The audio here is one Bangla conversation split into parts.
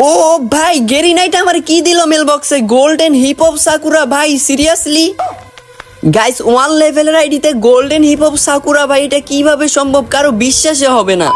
ও ভাই, গেরি নাইট আমার কি দিল মেল বক্সে গোল্ডেন হিপ হপ সাকুরা ভাই সিরিয়াসলি গাইস ওয়ান লেভেলের আইডিতে গোল্ডেন হিপ হপ সাকুরা ভাই, এটা কীভাবে সম্ভব? কারও বিশ্বাসে হবে না।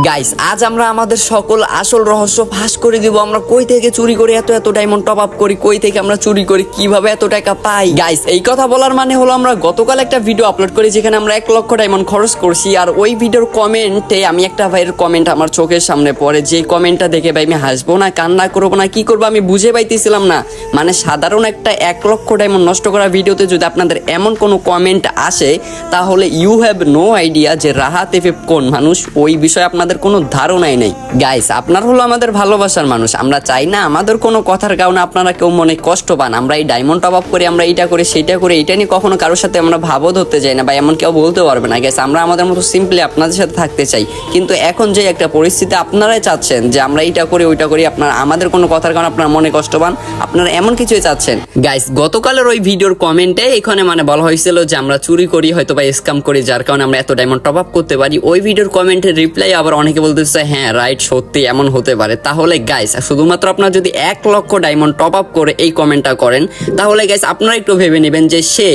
গাইস আজ আমরা আমাদের সকল আসল রহস্য ফাঁস করে দিব। আমরা কই থেকে চুরি করে, এত এত ডায়মন্ড টপ আপ করি, কই থেকে আমরা চুরি করি, কীভাবে এত টাকা পাই? গাইস এই কথা বলার মানে হলো আমরা গতকাল একটা ভিডিও আপলোড করি যেখানে আমরা এক লক্ষ ডায়মন্ড খরচ করছি। আর ওই ভিডিওর কমেন্টে আমি একটা ভাইয়ের কমেন্ট আমার চোখের সামনে পড়ে। যে কমেন্টটা দেখে ভাই আমি হাসবো না, কান্না করব না, কি করব আমি বুঝে পাইতেছিলাম না। মানে সাধারণ একটা এক লক্ষ ডায়মন্ড নষ্ট করা ভিডিওতে যদি আপনাদের এমন কোনো কমেন্ট আসে, তাহলে ইউ হ্যাভ নো আইডিয়া যে রাহাত এফএফ কোন মানুষ। ওই বিষয়ে আপনাদের কোনো ধারণাই নেই। গাইস আপনার হলো আমাদের ভালোবাসার মানুষ। আমরা চাই না আমাদের কোনো কথার কারণে আপনারা কেউ মনে কষ্ট পান। আমরা এই ডায়মন্ড টপ আপ করে, আমরা এইটা করে, সেইটা করে, এইটা নিয়ে কখনো কারোর সাথে আমরা ভাবও ধরতে চাই না বা এমন কেউ বলতে পারবে না। গাইস আমরা আমাদের মতো সিম্পলি আপনাদের সাথে থাকতে চাই। কিন্তু এখন যে একটা পরিস্থিতি আপনারাই চাচ্ছেন যে আমরা এটা করি, ওইটা করি, আপনার, আমাদের কোনো কথার কারণে আপনার মনে কষ্ট পান, আপনারা এমন কিছুই চাচ্ছেন। গাইস গতকালের ওই ভিডিওর কমেন্টে এখানে মানে বলা হয়েছিল যে আমরা চুরি করি হয়তো বা স্ক্যাম করি, যার কারণে আমরা এত ডায়মন্ড টপ আপ করতে পারি। ওই ভিডিওর কমেন্টের রিপ্লাই আবার অনেকে বলতেছে হ্যাঁ রাইট সত্যি এমন হতে পারে। তাহলে গাইস শুধুমাত্র আপনার যদি এক লক্ষ ডায়মন্ড টপ আপ করে এই কমেন্টটা করেন, তাহলে গাইস আপনারা একটু ভেবে নেবেন যে সে,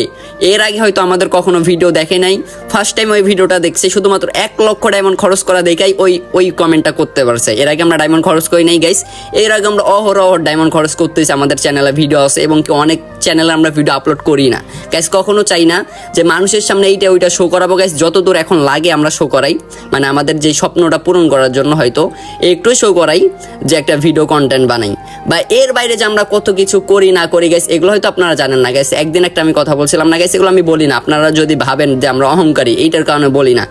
এর আগে হয়তো আমাদের কখনো ভিডিও দেখে নাই। ফার্স্ট টাইম ওই ভিডিওটা দেখছে, শুধুমাত্র এক লক্ষ ডায়মন্ড খরচ করা দেখাই ওই ওই কমেন্টটা করতে পারছে। এর আগে আমরা ডায়মন্ড খরচ করি নাই গাইস এর আগে আমরা অহরহ ডায়মন্ড খরচ করতেছি আমাদের চ্যানেলে ভিডিও আছে, এবং কি অনেক চ্যানেলে আমরা ভিডিও আপলোড করি না। গাইস কখনো চাই না যে মানুষের সামনে এইটা ওইটা শো করাবো। গাইস যত দূর এখন লাগে আমরা শো করাই। মানে আমাদের যে স্বপ্নটা পূরণ করার জন্য হয়তো একটু শো করাই যে একটা ভিডিও কন্টেন্ট বানাই। বা এর বাইরে যে আমরা কত কিছু করি, না করি গাইস এগুলো হয়তো আপনারা জানেন না গাইস একদিন একটা আমি কথা বলছিলাম না গাইস এগুলো আমি বলি না। আপনারা যদি ভাবেন যে আমরা অহংকারী, এইটার কারণে বলি না।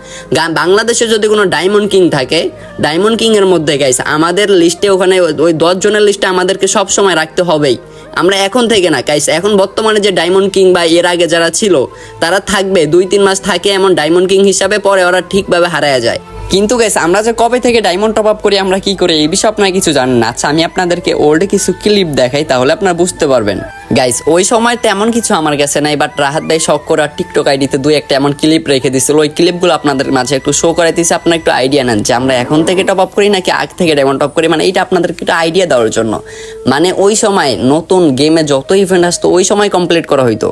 বাংলাদেশে যদি কোনো ডায়মন্ড কিং থাকে ডায়মন্ড কিং এর মধ্যে গাইস আমাদের লিস্টে ওখানে ওই- ওই দশ জনের লিস্টে আমাদেরকে সব সময় রাখতে হবেই। আমরা এখন থেকে না গাইস এখন বর্তমানে যে ডায়মন্ড কিং বা এর আগে যারা ছিল, তারা থাকবে, দুই, তিন মাস থাকে এমন ডায়মন্ড কিং হিসাবে পরে ওরা ঠিকভাবে হারায় যায়। কিন্তু গাইস আমরা যে কবে থেকে ডায়মন্ড টপ আপ করি, আমরা কি করি? এই বিষয়ে আপনারা কিছু জানেন না। আচ্ছা আমি আপনাদেরকে ওল্ড কিছু ক্লিপ দেখাই, তাহলে আপনারা বুঝতে পারবেন। গাইস ওই সময় তেমন কিছু আমার কাছে নাই বাট রাহাত ভাই শখ করে টিকটক আইডিতে দুই একটা এমন ক্লিপ রেখে দিছিল। ওই ক্লিপগুলো আপনাদের মাঝে একটু শো করে দিয়েছে আপনারা একটু আইডিয়া নেন যে আমরা এখন থেকে টপ আপ করি নাকি আগ থেকে ডায়মন্ড টপ করি। মানে এটা আপনাদেরকে একটু আইডিয়া দেওয়ার জন্য। মানে ওই সময় নতুন গেমে যত ইভেন্ট আসতো, ওই সময় কমপ্লিট করা হইতো।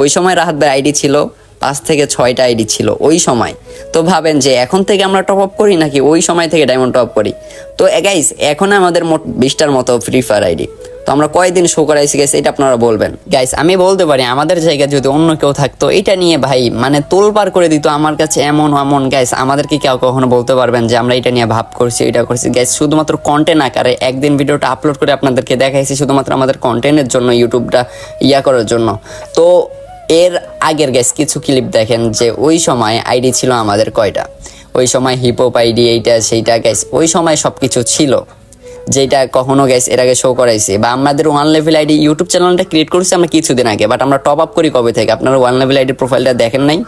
ওই সময় রাহাত ভাই আইডি ছিল পাঁচ থেকে ছয়টা আইডি ছিল ওই সময়। তো ভাবেন যে এখন থেকে আমরা টপ আপ করি নাকি ওই সময় থেকে ডায়মন্ড টপ করি? তো গাইস এখন আমাদের মোট বিশটার মতো ফ্রি ফায়ার আইডি। তো আমরা কয়দিন শো করাইছি গেছে এটা আপনারা বলবেন। গাইস আমি বলতে পারি, আমাদের জায়গায় যদি অন্য কেউ থাকতো, এটা নিয়ে ভাই মানে তোলপার করে দিত আমার কাছে এমন এমন গাইস আমাদেরকে কেউ কখনো বলতে পারবেন যে আমরা এটা নিয়ে ভাব করছি এটা করছি। গাইস শুধুমাত্র কন্টেন্ট আকারে একদিন ভিডিওটা আপলোড করে আপনাদেরকে দেখাইছি, শুধুমাত্র আমাদের কন্টেন্টের জন্য ইউটিউবটা ইয়া করার জন্য। তো এর আগের গ্যাস কিছু ক্লিপ দেখেন যে ওই সময় আইডি ছিল আমাদের কয়টা? ওই সময় হিপহপ আইডি এইটা, সেইটা গ্যাস ওই সময় সব কিছু ছিল। যেটা কখনো গ্যাস এর আগে শো করাইছে। বা আমাদের ওয়ান লেভেল আইডি ইউটিউব চ্যানেলটা ক্রিয়েট করেছি আমরা কিছুদিন আগে বাট আমরা টপ আপ করি কবে থেকে? আপনারা ওয়ান লেভেল আইডির প্রোফাইলটা দেখেন নাই?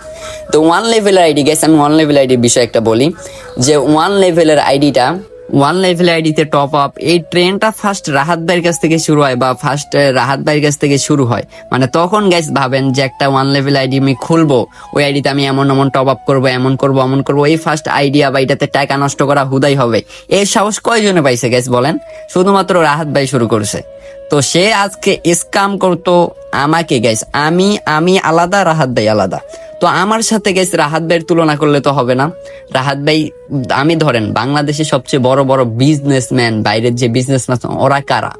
তো ওয়ান লেভেল আইডি গ্যাস আমি ওয়ান লেভেল আইডির বিষয়ে একটা বলি, যে ওয়ান লেভেলের আইডিটা ওয়ান লেভেল আইডিতে টপ আপ এই ট্রেনটা ফার্স্ট রাহাত ভাইয়ের কাছ থেকে শুরু হয় বা ফার্স্ট রাহাত ভাইয়ের কাছ থেকে শুরু হয়। মানে তখন গাইস ভাবেন যে একটা ওয়ান লেভেল আইডি আমি খুলবো, ওই আইডিতে আমি এমন এমন টপ আপ করব, এমন করব এমন করব, এই ফার্স্ট আইডিয়া বা এটাতে টাকা নষ্ট করা হুদাই হবে। এর সাহস কয়জনে পাইছে গাইস বলেন? শুধুমাত্র রাহাত ভাই শুরু করছে। তো সে আজকে স্কাম করতো আমাকে গাইস আমি আমি আলাদা, রাহাত ভাই আলাদা। তো আমার সাথে গেছে রাহাত ভাইয়ের তুলনা করলে তো হবে না। রাহাত ভাই, আমি ধরেন বাংলাদেশে সবচেয়ে বড় বড় বিজনেসম্যান বাইরের যে বিজনেসম্যান ওরা কারা?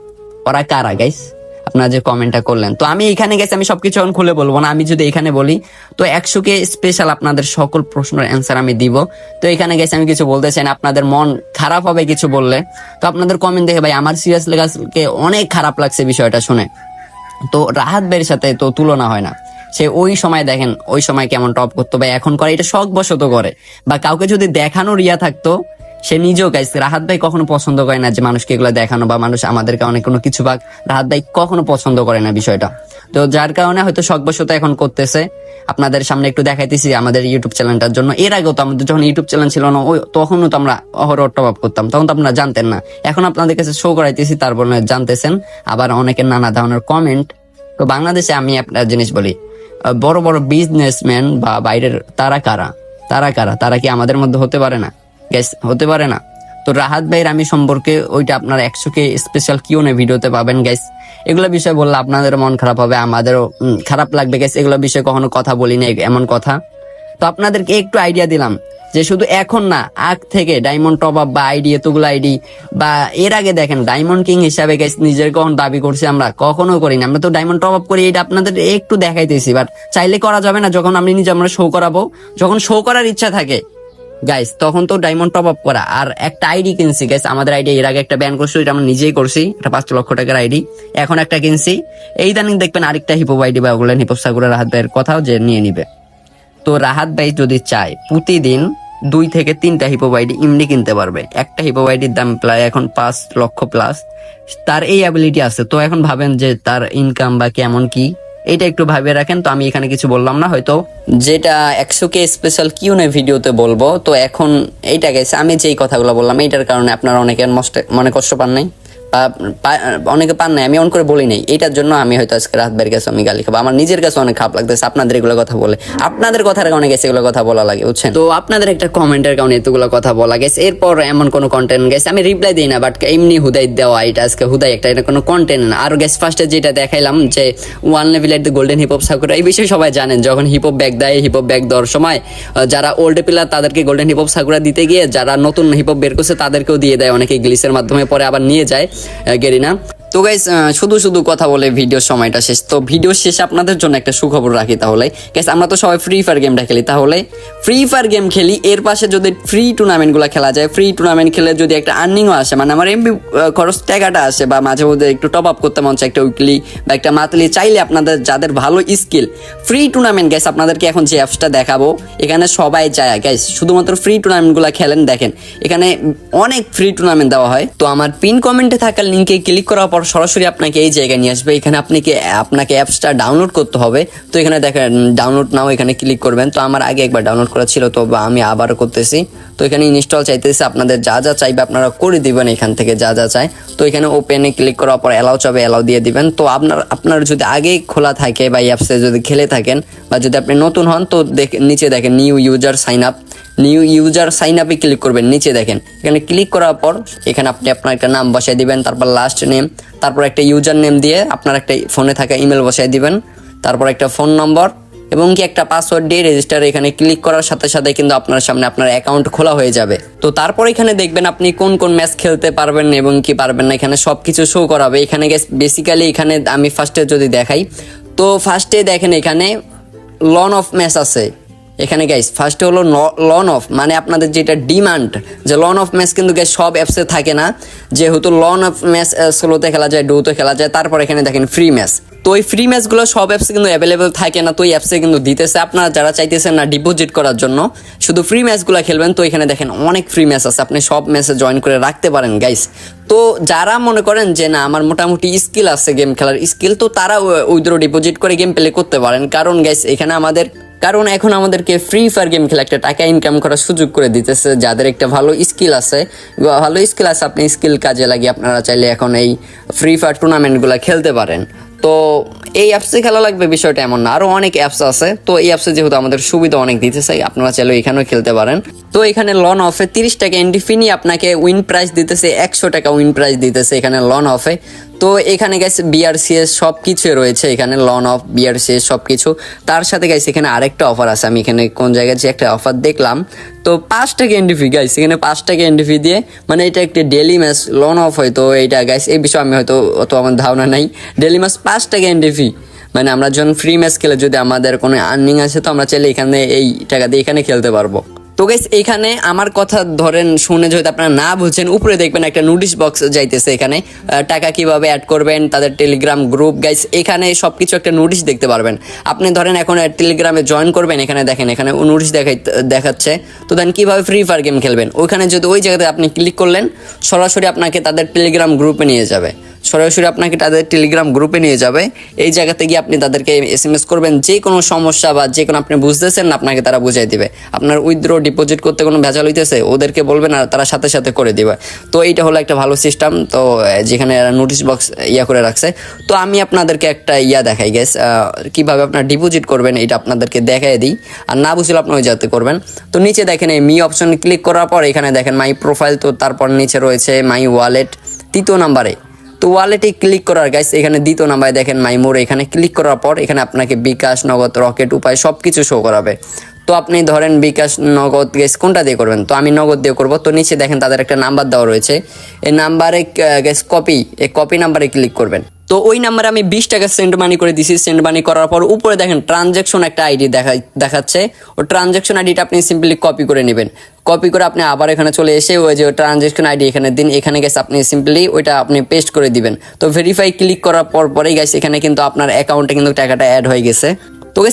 ওরা কারা গাইস আপনারা যে কমেন্টটা করলেন। তো আমি এখানে গেছি আমি সবকিছু এখন খুলে বলব না, আমি যদি এখানে বলি, তো একশো কে স্পেশাল আপনাদের সকল প্রশ্নের অ্যান্সার আমি দিব। তো এখানে গেছি আমি কিছু বলতে চাই না, আপনাদের মন খারাপ হবে কিছু বললে। তো আপনাদের কমেন্ট দেখে ভাই, আমার সিরিয়াস লেগাকে অনেক খারাপ লাগছে বিষয়টা শুনে। তো রাহাত ভাইয়ের সাথে তো তুলনা হয় না। সে ওই সময় দেখেন, ওই সময় কেমন টপ করতো। বা এখন করে এটা শখ বশত করে। বা কাউকে যদি দেখানোর ইয়া থাকতো সে নিজেও গাইছে। রাহাত ভাই কখনো পছন্দ করে না যে মানুষকে এগুলো দেখানো বা মানুষ আমাদেরকে অনেক কোনো কিছু ভাগ রাহাত ভাই কখনো পছন্দ করে না বিষয়টা। তো যার কারণে হয়তো শখবশত এখন করতেছে। আপনাদের সামনে একটু দেখাইতেছি আমাদের ইউটিউব চ্যানেলটার জন্য। এর আগেও তো আমাদের যখন ইউটিউব চ্যানেল ছিল না, ওই তখনও তো আমরা অহরহ টপ করতাম। তখন তো আপনারা জানতেন না। এখন আপনাদের কাছে শো করাইতেছি তারপর জানতেছেন। আবার অনেকের নানা ধরনের কমেন্ট তো বাংলাদেশে আমি একটা জিনিস বলি বড় বড় বিজনেসম্যান বা বাইরের তারা কারা? তারা কারা? তারা কি আমাদের মধ্যে হতে পারে না? গ্যাস হতে পারে না। তো রাহাত ভাইয়ের আমি সম্পর্কে ওইটা আপনার একশো কে স্পেশাল কিউনে ভিডিওতে পাবেন গ্যাস এগুলো বিষয় বললে আপনাদের মন খারাপ হবে, আমাদেরও খারাপ লাগবে গ্যাস এগুলো বিষয়ে কখনো কথা বলি না এমন কথা। তো আপনাদেরকে একটু আইডিয়া দিলাম যে শুধু এখন না, আগ থেকে ডায়মন্ড টপ আপ বা আইডি এতগুলো আইডি বা এর আগে দেখেন ডায়মন্ড কিং হিসাবে গাইস নিজের কখন দাবি করছি আমরা, কখনো করি না আমরা তো ডায়মন্ড টপ আপ করি এটা আপনাদের একটু দেখাইতেছি বাট চাইলে করা যাবে না যখন আমি নিজে আমরা শো করাবো। যখন শো করার ইচ্ছা থাকে গাইস তখন তো ডায়মন্ড টপ আপ করা। আর একটা আইডি কিনছি গাইস আমাদের আইডি এর আগে একটা ব্যান করছি এটা আমরা নিজেই করছি, এটা পাঁচ লক্ষ টাকার আইডি এখন একটা কিনছি। এই দানিং দেখবেন আরেকটা হিপো আইডি বা ওগুলো হিপো রাহাত হাতের কথাও যে নিয়ে নিবে। তো রাহাত ভাই যদি চায়, প্রতিদিন দুই থেকে তিনটা হিপো আইডি ইমনি কিনতে পারবে। একটা হিপোবাইডির দাম প্রায় এখন পাঁচ লক্ষ প্লাস তার এই অ্যাবিলিটি আছে। তো এখন ভাবেন যে তার ইনকাম বা কেমন কি? এটা একটু ভাবিয়ে রাখেন, তো আমি এখানে কিছু বললাম না, হয়তো। যেটা একশো কে স্পেশাল কিউ কিউনে ভিডিওতে বলব, তো এখন এইটা গেছে আমি যেই কথাগুলো বললাম, এইটার কারণে আপনারা অনেকের মনে কষ্ট পান নাই। অনেকে পান নাই, আমি অন করে বলি নাই। এটার জন্য আমি হয়তো আজকে রাত বের কাছে আমি গালি খাব। আমার নিজের কাছে অনেক খারাপ লাগতেছে, আপনাদের এগুলো কথা বলে। আপনাদের কথার কারণে গেছে এগুলো কথা বলা লাগে, বুঝছেন? তো আপনাদের একটা কমেন্টের কারণে এতগুলো কথা বলা গেছে। এরপর এমন কোনো কন্টেন্ট গেছে, আমি রিপ্লাই দিই না বাট এমনি হুদাই দেওয়া, এটা আজকে হুদাই একটা, এটা কোনো কন্টেন্ট না। আর গেছে ফার্স্টে যেটা দেখাইলাম, যে one level at the golden hip hop Sakura এই বিষয়ে সবাই জানেন, যখন হিপ হপ ব্যাগ দেয় হিপ হপ ব্যাগ দেওয়ার সময় যারা ওল্ড প্লেয়ার তাদেরকে গোল্ডেন হিপ হপ সাকুরা দিতে গিয়ে, যারা নতুন হিপ হপ বের করছে, তাদেরকেও দিয়ে দেয়। অনেকে গ্লিসের মাধ্যমে পরে আবার নিয়ে যায়। get it now তো গাইস শুধু শুধু কথা বলে ভিডিও সময়টা শেষ। তো ভিডিও শেষে আপনাদের জন্য একটা সুখবর রাখি তাহলে। গাইস আমরা তো সবাই ফ্রি ফায়ার গেমটা খেলি তাহলে। ফ্রি ফায়ার গেম খেলি, এর পাশে যদি ফ্রি টুর্নামেন্টগুলো খেলা যায় ফ্রি টুর্নামেন্ট খেলে যদি একটা আর্নিংও আসে মানে আমার এমবি খরচ টাকাটা আসে বা মাঝে মধ্যে একটু টপ আপ করতে মন চায় একটা উইকলি বা একটা মান্থলি চাইলে আপনাদের যাদের ভালো স্কিল ফ্রি টুর্নামেন্ট গাইস আপনাদেরকে এখন যে অ্যাপসটা দেখাবো, এখানে সবাই যায়। গাইস শুধুমাত্র ফ্রি টুর্নামেন্টগুলো খেলেন দেখেন, এখানে অনেক ফ্রি টুর্নামেন্ট দেওয়া হয়। তো আমার পিন কমেন্টে থাকা লিঙ্কে ক্লিক করার পর সরাসরি আপনাকে এই জায়গায় নিয়ে আসবে। এখানে আপনাকে আপনাকে অ্যাপসটা ডাউনলোড করতে হবে। তো এখানে দেখেন, ডাউনলোড নাও, এখানে ক্লিক করবেন। তো আমার আগে একবার ডাউনলোড করা ছিল, তো আমি আবারও করতেছি। তো এখানে ইনস্টল চাইতেছে, আপনাদের যা যা চাইবে আপনারা করে দিবেন এখান থেকে যা যা চাই তো এখানে ওপেনে ক্লিক করার পর অ্যালাউ চাবে অ্যালাউ দিয়ে দিবেন। তো আপনার আপনার যদি আগেই খোলা থাকে বা অ্যাপসে যদি খেলে থাকেন বা যদি আপনি নতুন হন, তো নিচে দেখেন new user sign up new user sign আপে ক্লিক করবেন, নিচে দেখেন। এখানে ক্লিক করার পর এখানে আপনি আপনার একটা নাম বসাই দিবেন, তারপর লাস্ট নেম তারপর একটা ইউজার নেম দিয়ে আপনার একটা ফোনে থাকা ইমেল বসাই দিবেন, তারপর একটা ফোন নম্বর এবং কি একটা পাসওয়ার্ড দিয়ে রেজিস্টার এখানে ক্লিক করার সাথে সাথে কিন্তু আপনার সামনে আপনার অ্যাকাউন্ট খোলা হয়ে যাবে। তো তারপর এখানে দেখবেন আপনি কোন কোন ম্যাচ খেলতে পারবেন এবং কি পারবেন না, এখানে সব কিছু শো করাবে। এখানে বেসিক্যালি এখানে আমি ফার্স্টে যদি দেখাই, তো ফার্স্টে দেখেন এখানে লন অফ ম্যাচ আছে। এখানে গাইস ফার্স্টে হলো লন অফ মানে আপনাদের যেটা ডিমান্ড যে লন অফ ম্যাচ কিন্তু গাইস সব অ্যাপসে থাকে না। যেহেতু লন অফ ম্যাচ সোলোতে খেলা যায়, ডোতে খেলা যায়, তারপর এখানে দেখেন ফ্রি ম্যাচ তো ওই ফ্রি ম্যাচগুলো সব অ্যাপসে কিন্তু অ্যাভেলেবেল থাকে না, তো ওই অ্যাপসে কিন্তু দিতেছে আপনারা যারা চাইতেছেন না ডিপোজিট করার জন্য। শুধু ফ্রি ম্যাচগুলো খেলবেন, তো এখানে দেখেন অনেক ফ্রি ম্যাচ আছে, আপনি সব ম্যাচে জয়েন করে রাখতে পারেন গাইস তো যারা মনে করেন যে, না, আমার মোটামুটি স্কিল আছে গেম খেলার স্কিল তো তারা উইথড্র ডিপোজিট করে গেম প্লে করতে পারেন। কারণ গাইস এখানে আমাদের কারণ এখন আমাদেরকে ফ্রি ফায়ার গেম খেলে একটা টাকা ইনকাম করার সুযোগ করে দিতেছে, যাদের একটা ভালো স্কিল আছে। ভালো স্কিল আছে, আপনি স্কিল কাজে লাগিয়ে আপনারা চাইলে এখন এই ফ্রি ফায়ার টুর্নামেন্টগুলো খেলতে পারেন। তো এই অ্যাপসে খেলা লাগবে বিষয়টা এমন না। আরও অনেক অ্যাপস আছে। তো এই অ্যাপসে যেহেতু আমাদের সুবিধা অনেক দিতেছে আপনারা চাইলে এখানেও খেলতে পারেন। তো এখানে লন অফে তিরিশ টাকা এন্ট্রি ফি নিয়ে আপনাকে উইন প্রাইস দিতেছে, একশো টাকা উইন প্রাইস দিতেছে এখানে লন অফে তো এখানে গেছে বিআরসিএস সব কিছু রয়েছে, এখানে লন অফ বিআরসিএস সব কিছু তার সাথে গাইছে এখানে আরেকটা অফার আছে, আমি এখানে কোন জায়গায় যে একটা অফার দেখলাম। তো পাঁচ টাকা এন্ট্রি ফি গাইছে এখানে পাঁচ টাকা এন্ট্রি ফি দিয়ে মানে এটা একটা ডেলি ম্যাচ লন অফ হয়তো এইটা গাইস এই বিষয়ে আমি হয়তো অত আমার ধারণা নাই। ডেলি ম্যাচ পাঁচ টাকা এন্ট্রি ফি মানে আমরা যখন ফ্রি ম্যাচ খেলে, যদি আমাদের কোনো আর্নিং আছে, তো আমরা চাইলে এখানে এই টাকা দিয়ে এখানে খেলতে পারব। তো গাইস এখানে আমার কথা ধরেন শুনে যদি আপনারা না বুঝছেন, উপরে দেখবেন একটা নোটিশ বক্স যাইতেছে এখানে। টাকা কীভাবে অ্যাড করবেন, তাদের টেলিগ্রাম গ্রুপ গাইস এখানে সব কিছু একটা নোটিশ দেখতে পারবেন। আপনি ধরেন এখন টেলিগ্রামে জয়েন করবেন, এখানে দেখেন, এখানে নোটিশ দেখাই, দেখাচ্ছে। তো দেন কীভাবে ফ্রি ফায়ার গেম খেলবেন? ওইখানে যদি ওই জায়গাতে আপনি ক্লিক করলেন, সরাসরি আপনাকে তাদের টেলিগ্রাম গ্রুপে নিয়ে যাবে। সরাসরি আপনাকে তাদের টেলিগ্রাম গ্রুপে নিয়ে যাবে। এই জায়গাতে গিয়ে আপনি তাদেরকে এস এম এস করবেন, যে কোনো সমস্যা বা যে কোনো আপনি বুঝতেছেন না, আপনাকে তারা বুঝাই দিবে। আপনার উইথড্র ডিপোজিট করতে কোনো ভেজাল হইতেছে, ওদেরকে বলবেন আর তারা সাথে সাথে করে দিবে। তো এইটা হলো একটা ভালো সিস্টেম তো যেখানে নোটিশ বক্স ইয়া করে রাখছে। তো আমি আপনাদেরকে একটা ইয়া দেখাই গেস কীভাবে আপনার ডিপোজিট করবেন এটা আপনাদেরকে দেখাই দিই। আর না বুঝলে আপনি ওই যাতে করবেন। তো নিচে দেখেন এই মি অপশন ক্লিক করার পর, এখানে দেখেন মাই প্রোফাইল তো তারপর নিচে রয়েছে মাই ওয়ালেট তৃতীয় নাম্বারে। তো ওয়ালেটে ক্লিক করার গাইস এখানে দ্বিতীয় নাম্বারে দেখেন মাই মোর এখানে ক্লিক করার পর এখানে আপনাকে বিকাশ, নগদ রকেট উপায় সব কিছু শো করাবে। তো আপনি ধরেন বিকাশ, নগদ গ্যাস কোনটা দিয়ে করবেন? তো আমি নগদ দিয়ে করব। তো নিচে দেখেন তাদের একটা নাম্বার দেওয়া রয়েছে। এই নাম্বারে গ্যাস কপি এই কপি নাম্বারে ক্লিক করবেন। তো ওই নাম্বারে আমি বিশ টাকা সেন্ড মানি করে দিছি। সেন্ড মানি করার পর উপরে দেখেন ট্রানজ্যাকশন একটা আইডি দেখা দেখাচ্ছে। ও ট্রানজ্যাকশন আইডিটা আপনি সিম্পলি কপি করে নেবেন। কপি করে আপনি আবার এখানে চলে এসে ওই যে ট্রানজ্যাকশন আইডি এখানে দিন। এখানে গেছে আপনি সিম্পলি ওইটা আপনি পেস্ট করে দিবেন। তো ভেরিফাই ক্লিক করার পর পরেই গেছে এখানে কিন্তু আপনার অ্যাকাউন্টে কিন্তু টাকাটা অ্যাড হয়ে গেছে।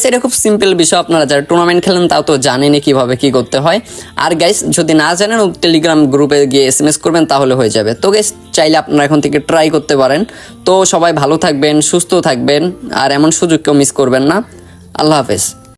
সেটা এটা খুব সিম্পল বিষয় আপনারা যারা টুর্নামেন্ট খেলেন তাও তো জানেনই কীভাবে কি করতে হয়। আর গাইস যদি না জানেন টেলিগ্রাম গ্রুপে গিয়ে এস এম এস করবেন, তাহলে হয়ে যাবে। তো গেস চাইলে আপনারা এখন থেকে ট্রাই করতে পারেন। তো সবাই ভালো থাকবেন, সুস্থ থাকবেন, আর এমন সুযোগ কেউ মিস করবেন না। আল্লাহ হাফেজ।